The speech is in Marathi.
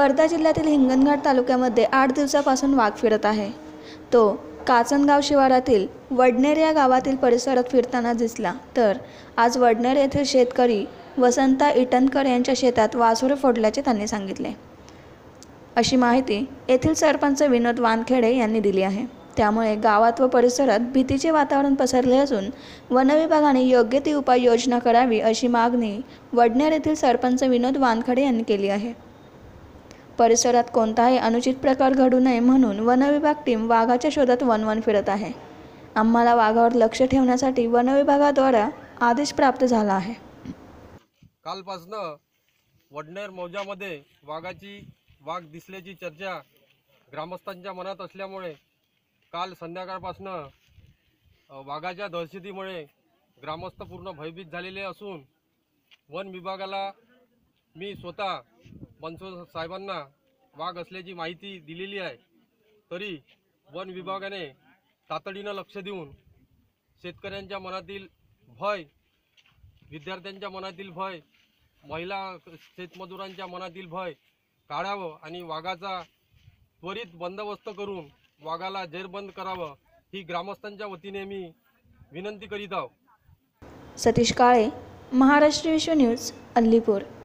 वर्धा जिल्ह्यातील हिंगणघाट तालुक्यामध्ये आठ दिवसापासून वाघ फिरत आहे. तो काचनगाव शिवारातील वडनेर या गावातील परिसरात फिरताना दिसला. तर आज वडनेर येथील शेतकरी वसंता इटनकर यांच्या शेतात वासुरे फोडल्याचे त्यांनी सांगितले. अशी माहिती येथील सरपंच विनोद वानखेडे यांनी दिली आहे. त्यामुळे गावात व परिसरात भीतीचे वातावरण पसरले असून वनविभागाने योग्य ती उपाययोजना करावी अशी मागणी वडनेर येथील सरपंच विनोद वानखेडे यांनी केली आहे. परिसरात कोणताही अनुचित प्रकार घडू नये म्हणून वनविभाग टीम वाघाच्या शोधात वनवन फिरत आहे. आम्हाला वाघावर लक्ष ठेवण्यासाठी वनविभागाद्वारा आदेश प्राप्त झाला आहे. कालपासनं वडनेर मौजामध्ये वाघाची वाघ दिसल्याची चर्चा ग्रामस्थांच्या मनात असल्यामुळे काल संध्याकाळपासनं वाघाच्या दहशतीमुळे ग्रामस्थ पूर्ण भयभीत झालेले असून वन विभागाला मी स्वतः बनसो साहेबांना वाघ असल्याची माहिती दिलेली आहे. तरी वन विभागाने तातडीनं लक्ष देऊन शेतकऱ्यांच्या मनातील भय विद्यार्थ्यांच्या मनातील भय महिला शेतमजुरांच्या मनातील भय काढावं आणि वाघाचा त्वरित बंदोबस्त करून वाघाला जेरबंद करावं ही ग्रामस्थांच्या वतीने मी विनंती करीत आहो. सतीश काळे महाराष्ट्र विश्व न्यूज अल्लीपूर.